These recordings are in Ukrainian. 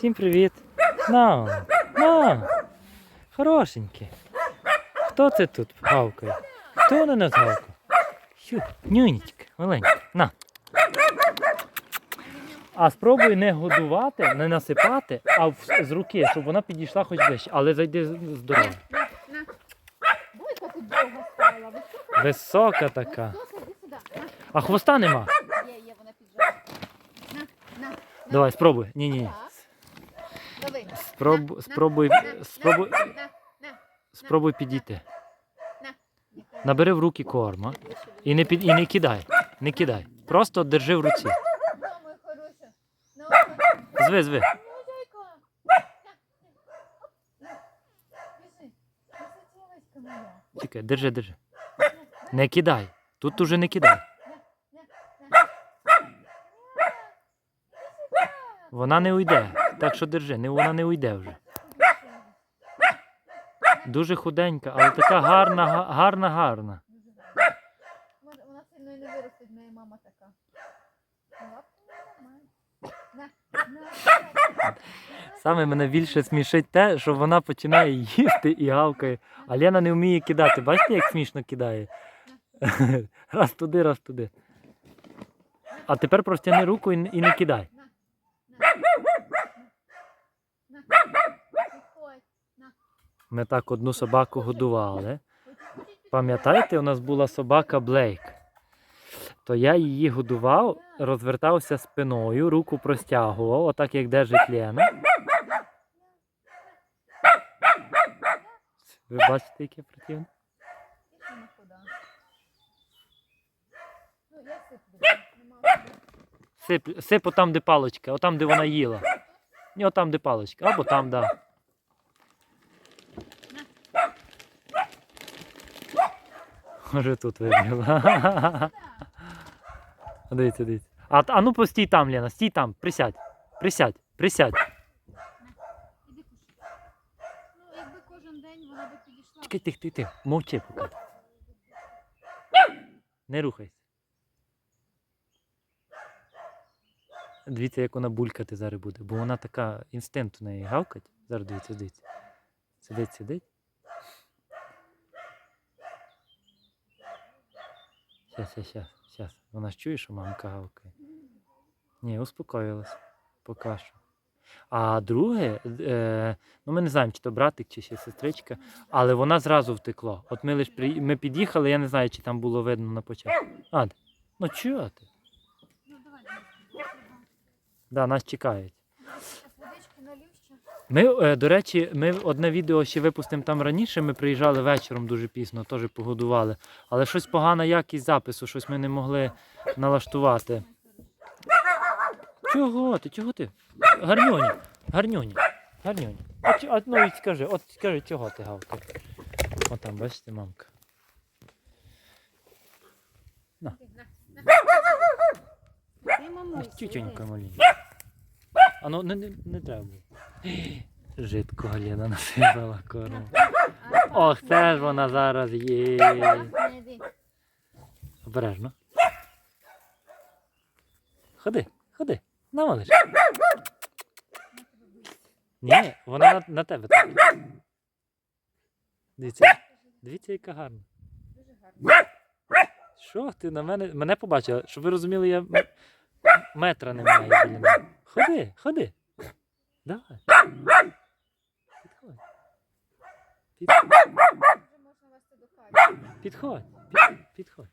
Всім привіт. На, на. Хорошенькі. Хто це тут гавкає? Хто на нас гавкає? Що? Нюнечка, маленька. На. А спробуй не годувати, не насипати, а в- з руки, щоб вона підійшла хоч ближче, але зайди з- на. Бойка тут довго стала. Висока, Висока така. А хвоста нема. На. Є, вона піджала. На, на. на. Давай, спробуй. Ні, ні. Так. Дави. Спробуй, На, спробуй, на, спробуй, на, на, спробуй підійти. на. Набери в руки корма і не під і не кидай. Не кидай. Просто держи в руці. Зви, зви. Чекай, держи, держи. Не кидай. Тут уже не кидай. Вона не уйде. Так що держи, не, вона не уйде вже. Дуже худенька, але така гарна, гарна, гарна. Може, Вона сильно і не виростить, в неї мама така. Саме мене більше смішить те, що вона починає їсти і гавкає. А Лена не вміє кидати. Бачите, як смішно кидає? Раз туди, раз туди. А тепер простяни руку і не кидай. на. Підходь. Ми так одну собаку годували. Пам'ятаєте, у нас була собака Блейк. То я її годував, розвертався спиною, руку простягував, отак як держить Лена. Ви бачите, яке противне? Сип, сип там, де паличка, отам, де вона їла. Ні, отам, де паличка, або там, да. Може тут вибрала. Дивіться, дивіться. А, а ну постій там, Лена, стій там, присядь. Присядь, присядь. Ну, якби кожен день вона би підійшла. Чекай, тих, тих, тих, мовчи поки. Не рухайся. Дивіться, як вона булькати зараз буде, бо вона така інстинкт у неї гавкать. Зараз дивіться, дивіться. Сидить, сидить. Щас, щас, щас, щас. Вона ж чує, що мамка гавкає. Ні, успокоїлась. Поки що. А друге, е, ну ми не знаємо, чи то братик, чи ще сестричка, але вона зразу втекло. От ми лиш при... ми під'їхали, я не знаю, чи там було видно на початку. А, ну чого ти? Ну, давай. Да, нас чекають. Зараз водички налів ще. Ми, е, до речі, ми одне відео ще випустимо там раніше. Ми приїжджали вечором дуже пізно, теж погодували. Але щось погана якість запису, щось ми не могли налаштувати. Чого ти? Чого ти? Гарнюні, гарнюні. А, чи- а, ну і скажи, от скажи, чого ти гавкаєш? От там, бачите, мамка. На, на. Тютюнька маленька. А ну не, не, не треба було. Жидко Галіна насипала корму. Ох, це ж вона зараз є. Обережно. Ходи, ходи, на малиш. Ні, вона на, на тебе. Дивіться, дивіться, яка гарна. Що ти на мене? Мене побачила, щоб ви розуміли, я метра не маю. Ходи, ходи. Давай. Підходь. Під, Вже можна вести до кайфу. підходь. Під, підходь.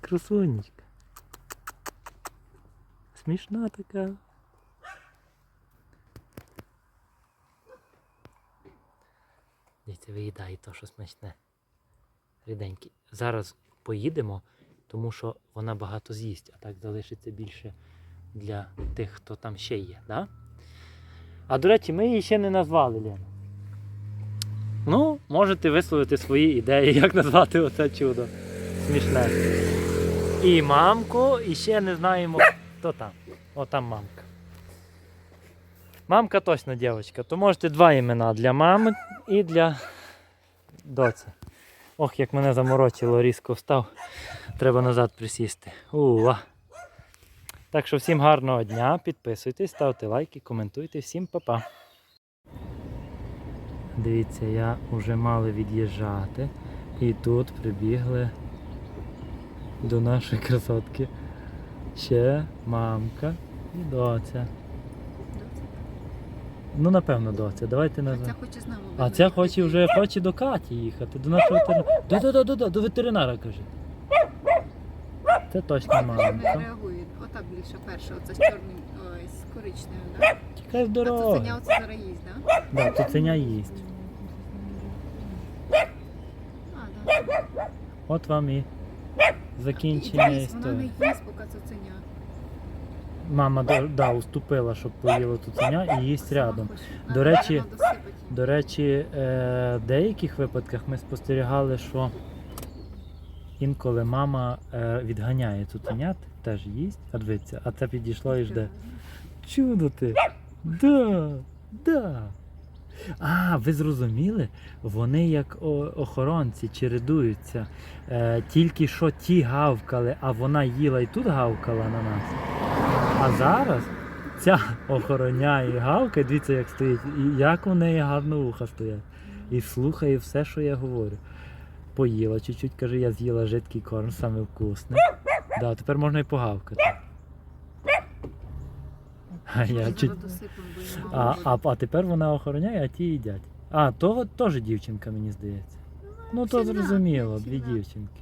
Красунечка. Смішна така. Дивіться, виїдає то, що смачне. Ріденький. Зараз поїдемо, тому що вона багато з'їсть, а так залишиться більше для тих, хто там ще є. Да? А до речі, ми її ще не назвали, Лена. Ну, можете висловити свої ідеї, як назвати оце чудо. Смішне. І мамку, і ще не знаємо, хто там. О, там мамка. Мамка точно дівчинка, то можете два імена для мами і для доці. Ох, як мене заморочило, різко встав. Треба назад присісти. Уа. Так що всім гарного дня, підписуйтесь, ставте лайки, коментуйте. Всім па-па. Дивіться, я вже мали від'їжджати. І тут прибігли до нашої красотки. Ще мамка і доця. Ну, напевно, доця. Давайте назвемо. ця хоче з нами. А ця хоче вже хоче до Каті їхати, до нашого ветеринара. До, до, до, до, до, до ветеринара каже. Це точно Не мамка. реагує. Отак більше перша, оце з чорним, ой, з коричневим, да? Тікай з А дороги. цуценя оце зараз їсть, да? Да, цуценя їсть. А, да. От вам І закінчення дивись, Вона не історії. їсть, поки цуценя. Мама да, да, уступила, щоб поїла цуценя і їсть рядом. До речі, досипати. До речі, е, в деяких випадках ми спостерігали, що інколи мама е, відганяє цуценят, теж їсть, а дивиться, а це підійшло і жде. Чудо ти! Да, да. А, ви зрозуміли? Вони як охоронці чередуються. Е, тільки що ті гавкали, а вона їла і тут гавкала на нас. А зараз ця охороняє гавкає, дивіться, як стоїть, і як у неї гарно вуха стоять. І слухає все, що я говорю. Поїла чуть-чуть, каже, я з'їла жидкий корм, саме вкусний. Да, тепер можна і погавкати. А я чуть а, а, а тепер вона охороняє, а ті їдять. А, того теж дівчинка, мені здається. Ну, то всі зрозуміло, знають, дві всі знають. дівчинки.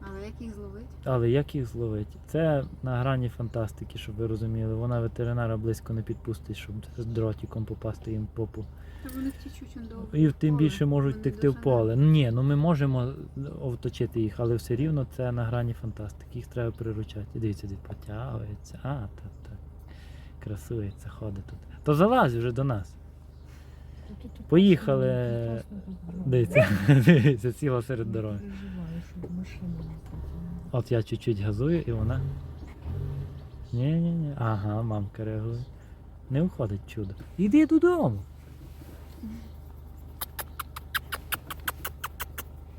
Але як їх зловить? Але як їх зловити? Це на грані фантастики, щоб ви розуміли. Вона ветеринара близько не підпустить, щоб з дротиком попасти їм в попу. Та вони втічуть он довго. І тим більше можуть Вони втекти в поле. Ні, ну ми можемо оточити їх, але все рівно це на грані фантастики. Їх треба приручати. Дивіться, де потягується. А, так, так. Красується, ходить тут. То залазь вже до нас. Поїхали. Дивіться, дивіться, сіла серед дороги. От я чуть-чуть газую і вона. Ні-ні-ні. Ага, мамка реагує. Не уходить чудо. Іди додому.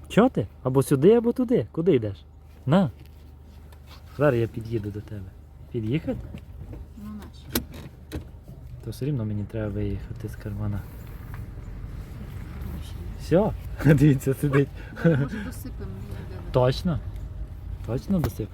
Чого ти? Або сюди, або туди. Куди йдеш? На. Зараз я під'їду до тебе. Під'їхати? То все рівно мені треба виїхати з кармана. Все, дивіться, сидить. Може досипемо. Точно? Точно досип?